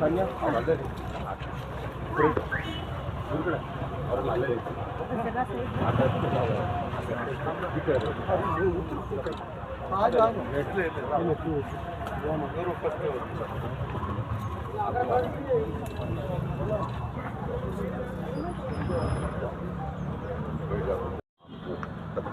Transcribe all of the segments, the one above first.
தண்ணியா நல்லது நல்லது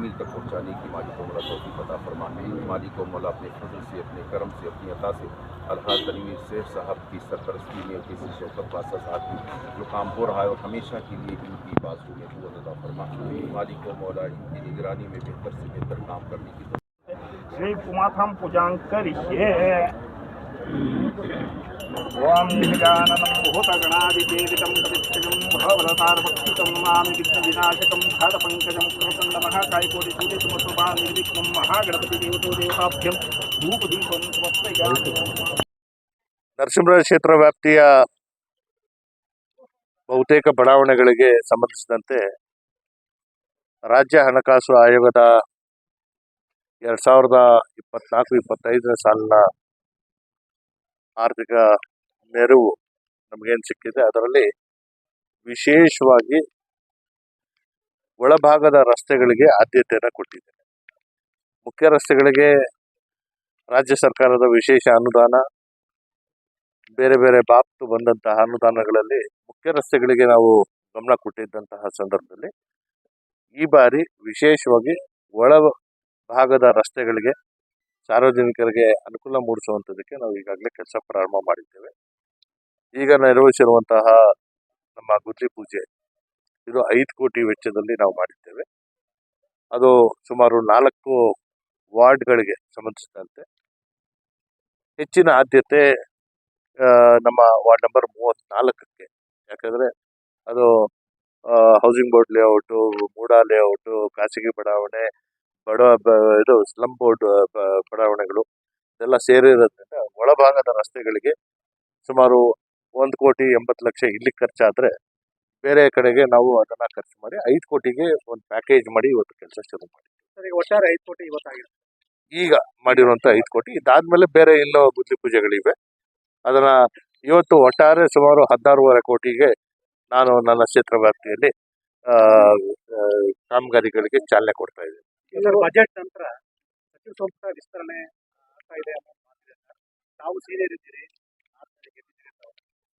तकमील तक पहुँचाने की मालिक मोला तोफ़ी पता फरमाने। मालिक मोला अपने फजल से, अपने करम से, अपनी अता से अल्लाह तनवीर शेख साहब की सरपरस्ती में किसी शौकत बासा साहब की जो काम हो रहा है और हमेशा के लिए इनकी बाजू में कुत अदा फरमा मालिक मौला इनकी निगरानी में बेहतर से बेहतर काम करने की ಓಂ ಮಾಮಿ ಸೂರ್ಯ ಸುಮಸುಭಾ ಮಹಾಗಣಪತಿ ದೇವತೋ ದೇವತಾಭ್ಯಂ ಕ್ಷೇತ್ರ ವ್ಯಾಪ್ತಿಯ ಬಹುತೇಕ ಬಡಾವಣೆಗಳಿಗೆ ಸಂಬಂಧಿಸಿದಂತೆ ರಾಜ್ಯ ಹಣಕಾಸು ಆಯೋಗದ ಎರಡು ಸಾವಿರದ ಇಪ್ಪತ್ನಾಲ್ಕು, ಇಪ್ಪತ್ತೈದರ ಸಾಲಿನ ಆರ್ಥಿಕ ನೆರವು ನಮಗೇನು ಸಿಕ್ಕಿದೆ, ಅದರಲ್ಲಿ ವಿಶೇಷವಾಗಿ ಒಳಭಾಗದ ರಸ್ತೆಗಳಿಗೆ ಆದ್ಯತೆಯನ್ನು ಕೊಟ್ಟಿದ್ದೇನೆ ಮುಖ್ಯ ರಸ್ತೆಗಳಿಗೆ ರಾಜ್ಯ ಸರ್ಕಾರದ ವಿಶೇಷ ಅನುದಾನ, ಬೇರೆ ಬೇರೆ ಬಾಪ್ತು ಬಂದಂತಹ ಅನುದಾನಗಳಲ್ಲಿ ಮುಖ್ಯ ರಸ್ತೆಗಳಿಗೆ ನಾವು ಗಮನ ಕೊಟ್ಟಿದ್ದಂತಹ ಸಂದರ್ಭದಲ್ಲಿ ಈ ಬಾರಿ ವಿಶೇಷವಾಗಿ ಒಳ ಭಾಗದ ರಸ್ತೆಗಳಿಗೆ ಸಾರ್ವಜನಿಕರಿಗೆ ಅನುಕೂಲ ಮೂಡಿಸುವಂಥದ್ದಕ್ಕೆ ನಾವು ಈಗಾಗಲೇ ಕೆಲಸ ಪ್ರಾರಂಭ ಮಾಡಿದ್ದೇವೆ. ಈಗ ನಿರ್ವಹಿಸಿರುವಂತಹ ನಮ್ಮ ಗುದ್ಲಿ ಪೂಜೆ, ಇದು ಐದು ಕೋಟಿ ವೆಚ್ಚದಲ್ಲಿ ನಾವು ಮಾಡಿದ್ದೇವೆ. ಅದು ಸುಮಾರು ನಾಲ್ಕು ವಾರ್ಡ್ಗಳಿಗೆ ಸಂಬಂಧಿಸಿದಂತೆ. ಹೆಚ್ಚಿನ ಆದ್ಯತೆ ನಮ್ಮ ವಾರ್ಡ್ ನಂಬರ್ ಮೂವತ್ತ್ನಾಲ್ಕಕ್ಕೆ. ಯಾಕಂದರೆ ಅದು housing board layout MUDA layout ಖಾಸಗಿ ಬಡಾವಣೆ ಬಡ ಬ ಇದು ಸ್ಲಂ ಬೋರ್ಡ್ ಬಡಾವಣೆಗಳು ಇದೆಲ್ಲ ಸೇರಿರೋದ್ರಿಂದ ಒಳಭಾಗದ ರಸ್ತೆಗಳಿಗೆ ಸುಮಾರು ಒಂದು ಕೋಟಿ ಎಂಬತ್ತು ಲಕ್ಷ ಇಲ್ಲಿ ಖರ್ಚಾದರೆ ಬೇರೆ ಕಡೆಗೆ ನಾವು ಅದನ್ನು ಖರ್ಚು ಮಾಡಿ ಐದು ಕೋಟಿಗೆ ಒಂದು ಪ್ಯಾಕೇಜ್ ಮಾಡಿ ಇವತ್ತು ಕೆಲಸ ಶುರು ಮಾಡಿ ಸರಿ ಒಟ್ಟಾರೆ ಐದು ಕೋಟಿ ಇವತ್ತಾಗಿದೆ ಈಗ ಮಾಡಿರುವಂಥ ಐದು ಕೋಟಿ. ಇದಾದ್ಮೇಲೆ ಬೇರೆ ಇನ್ನೂ ಬುದ್ಧಿ ಪೂಜೆಗಳಿವೆ. ಅದನ್ನ ಇವತ್ತು ಒಟ್ಟಾರೆ ಸುಮಾರು ಹದಿನಾರೂವರೆ ಕೋಟಿಗೆ ನಾನು ನನ್ನ ಕ್ಷೇತ್ರ ವ್ಯಾಪ್ತಿಯಲ್ಲಿ ಕಾಮಗಾರಿಗಳಿಗೆ ಚಾಲನೆ ಕೊಡ್ತಾ ಇದ್ದೀನಿ. ಸರ್ ಬಜೆಟ್ ನಂತರ ಸಚಿವ ಸಂಪುಟ ವಿಸ್ತರಣೆ ಆಗ್ತಾ ಇದೆ ಅನ್ನೋ ಮಾತಿದೆ ಸರ್ ತಾವು ಸೀನಿಯರ್ ಇದ್ದೀರಿ.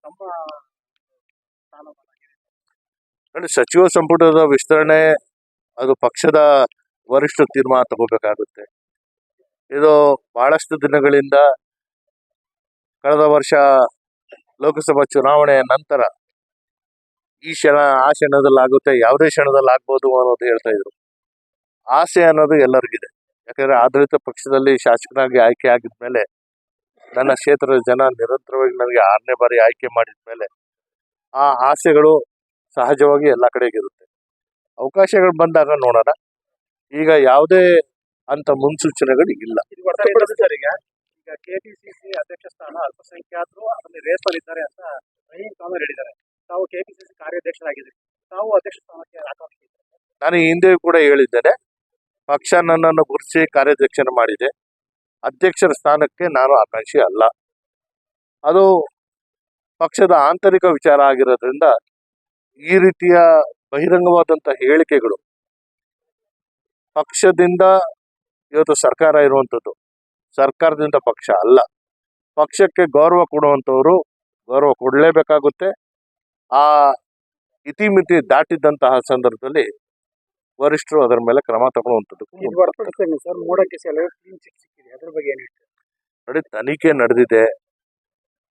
ತಮ್ಮ ಸ್ಥಾನಮಾನ? ಸಚಿವ ಸಂಪುಟದ ವಿಸ್ತರಣೆ ಅದು ಪಕ್ಷದ ವರಿಷ್ಠ ತೀರ್ಮಾನ ತಗೋಬೇಕಾಗುತ್ತೆ ಇದು ಬಹಳಷ್ಟು ದಿನಗಳಿಂದ ಕಳೆದ ವರ್ಷ ಲೋಕಸಭಾ ಚುನಾವಣೆಯ ನಂತರ ಈ ಕ್ಷಣ ಆ ಕ್ಷಣದಲ್ಲಿ ಆಗುತ್ತೆ ಯಾವುದೇ ಕ್ಷಣದಲ್ಲಿ ಆಗ್ಬೋದು ಅನ್ನೋದು ಹೇಳ್ತಾ ಇದ್ರು ಆಸೆ ಅನ್ನೋದು ಎಲ್ಲರಿಗಿದೆ. ಯಾಕಂದ್ರೆ ಆಡಳಿತ ಪಕ್ಷದಲ್ಲಿ ಶಾಸಕನಾಗಿ ಆಯ್ಕೆ ಆಗಿದ ಮೇಲೆ ನನ್ನ ಕ್ಷೇತ್ರದ ಜನ ನಿರಂತರವಾಗಿ ನನಗೆ ಆರನೇ ಬಾರಿ ಆಯ್ಕೆ ಮಾಡಿದ ಮೇಲೆ ಆ ಆಸೆಗಳು ಸಹಜವಾಗಿ ಎಲ್ಲ ಕಡೆಗಿರುತ್ತೆ. ಅವಕಾಶಗಳು ಬಂದಾಗ ನೋಡೋಣ. ಈಗ ಯಾವುದೇ ಅಂತ ಮುನ್ಸೂಚನೆಗಳು ಇಲ್ಲ. ಈಗ. ಕೆಪಿಸಿಸಿ ಅಧ್ಯಕ್ಷ ಸ್ಥಾನ ಅಲ್ಪಸಂಖ್ಯಾತರು ಅದರಲ್ಲಿ ರೇಸಲ್ಲಿದ್ದಾರೆ ಅಂತ ರಹೀಂ ಕಾಮರ್ ಹೇಳಿದ್ದಾರೆ. ತಾವು ಕೆಪಿಸಿಸಿ ಕಾರ್ಯಾಧ್ಯಕ್ಷರಾಗಿದ್ದೀರಿ. ತಾವು ಅಧ್ಯಕ್ಷ ಸ್ಥಾನಕ್ಕೆ ಆಕಾಂಕ್ಷಿ ನಾನು ಈ ಹಿಂದೆ ಕೂಡ ಹೇಳಿದ್ದೇನೆ. ಪಕ್ಷ ನನ್ನನ್ನು ಗುರುತಿಸಿ ಕಾರ್ಯಾಧ್ಯಕ್ಷನ ಮಾಡಿದೆ. ಅಧ್ಯಕ್ಷರ ಸ್ಥಾನಕ್ಕೆ ನಾನು ಆಕಾಂಕ್ಷಿ ಅಲ್ಲ. ಅದು ಪಕ್ಷದ ಆಂತರಿಕ ವಿಚಾರ ಆಗಿರೋದ್ರಿಂದ ಈ ರೀತಿಯ ಬಹಿರಂಗವಾದಂಥ ಹೇಳಿಕೆಗಳು ಪಕ್ಷದಿಂದ ಇವತ್ತು ಸರ್ಕಾರ ಇರುವಂಥದ್ದು, ಸರ್ಕಾರದಿಂದ ಪಕ್ಷ ಅಲ್ಲ. ಪಕ್ಷಕ್ಕೆ ಗೌರವ ಕೊಡುವಂಥವರು ಗೌರವ ಕೊಡಲೇಬೇಕಾಗುತ್ತೆ. ಆ ಇತಿಮಿತಿ ದಾಟಿದ್ದಂತಹ ಸಂದರ್ಭದಲ್ಲಿ ವರಿಷ್ಠರು ಅದರ ಮೇಲೆ ಕ್ರಮ ತಗೊಳ್ಳುವಂಥದ್ದು ಸರ್ ಮೂಡಕ್ಕೆ ಸಲ ಕ್ಲೀನ್ ಚಿಟ್ ಸಿಕ್ಕಿದೆ. ಅದ್ರ ಬಗ್ಗೆ ಏನು ಹೇಳ್ತೀರಿ? ನೋಡಿ ತನಿಖೆ ನಡೆದಿದೆ.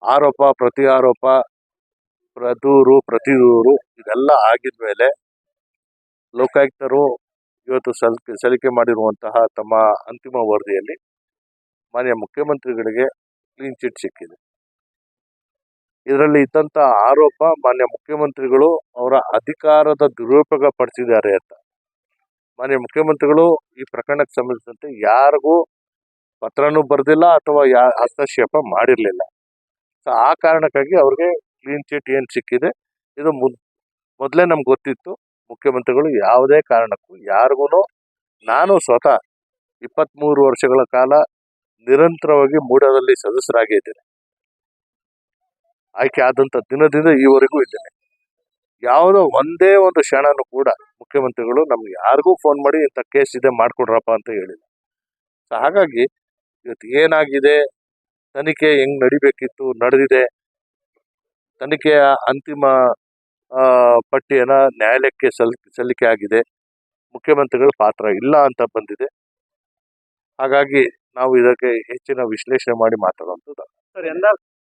ಆರೋಪ ಪ್ರತಿ ಆರೋಪ ಪ್ರದೂರು ಪ್ರತಿದೂರು ಇದೆಲ್ಲ ಆಗಿದ್ಮೇಲೆ ಲೋಕಾಯುಕ್ತರು ಇವತ್ತು ಸಲಿಕೆ ಸಲಿಕೆ ಮಾಡಿರುವಂತಹ ತಮ್ಮ ಅಂತಿಮ ವರದಿಯಲ್ಲಿ ಮಾನ್ಯ ಮುಖ್ಯಮಂತ್ರಿಗಳಿಗೆ ಕ್ಲೀನ್ ಚಿಟ್ ಸಿಕ್ಕಿದೆ. ಇದರಲ್ಲಿ ಇದ್ದಂಥ ಆರೋಪ ಮಾನ್ಯ ಮುಖ್ಯಮಂತ್ರಿಗಳು ಅವರ ಅಧಿಕಾರದ ದುರುಪಯೋಗ ಪಡಿಸಿದ್ದಾರೆ ಅಂತ. ಮಾನ್ಯ ಮುಖ್ಯಮಂತ್ರಿಗಳು ಈ ಪ್ರಕರಣಕ್ಕೆ ಸಂಬಂಧಿಸಿದಂತೆ ಯಾರಿಗೂ ಪತ್ರನೂ ಬರೆದಿಲ್ಲ ಅಥವಾ ಯಾ, ಹಸ್ತಕ್ಷೇಪ ಮಾಡಿರಲಿಲ್ಲ. ಸೊ ಆ ಕಾರಣಕ್ಕಾಗಿ ಅವ್ರಿಗೆ ಕ್ಲೀನ್ ಚಿಟ್ ಏನು ಸಿಕ್ಕಿದೆ, ಇದು ಮುದ್, ಮೊದಲೇ ನಮ್ಗೆ ಗೊತ್ತಿತ್ತು, ಮುಖ್ಯಮಂತ್ರಿಗಳು ಯಾವುದೇ ಕಾರಣಕ್ಕೂ ಯಾರಿಗೂ ನಾನು ಸ್ವತಃ ಇಪ್ಪತ್ತ್ಮೂರು ವರ್ಷಗಳ ಕಾಲ ನಿರಂತರವಾಗಿ ಮೂಡದಲ್ಲಿ ಸದಸ್ಯರಾಗಿದ್ದೇನೆ. ಆಯ್ಕೆ ಆದಂಥ ದಿನದಿಂದ ಈವರೆಗೂ ಇದ್ದೇನೆ. ಯಾವುದೋ ಒಂದೇ ಒಂದು ಕ್ಷಣನೂ ಕೂಡ ಮುಖ್ಯಮಂತ್ರಿಗಳು ನಮ್ಗೆ ಯಾರಿಗೂ ಫೋನ್ ಮಾಡಿ ಇಂಥ ಕೇಸ್ ಇದೆ ಮಾಡಿಕೊಡ್ರಪ್ಪ ಅಂತ ಹೇಳಿಲ್ಲ. ಸೊ ಹಾಗಾಗಿ ಇವತ್ತು ಏನಾಗಿದೆ? ತನಿಖೆ ಹೆಂಗ್ ನಡಿಬೇಕಿತ್ತು? ನಡೆದಿದೆ. ತನಿಖೆಯ ಅಂತಿಮ ಪಟ್ಟಿಯನ್ನು ನ್ಯಾಯಾಲಯಕ್ಕೆ ಸಲ್, ಸಲ್ಲಿಕೆ ಆಗಿದೆ. ಮುಖ್ಯಮಂತ್ರಿಗಳ ಪಾತ್ರ ಇಲ್ಲ ಅಂತ ಬಂದಿದೆ. ಹಾಗಾಗಿ ನಾವು ಇದಕ್ಕೆ ಹೆಚ್ಚಿನ ವಿಶ್ಲೇಷಣೆ ಮಾಡಿ ಮಾತಾಡುವಂಥದ್ದು. ಸರ್ ಎಲ್ಲ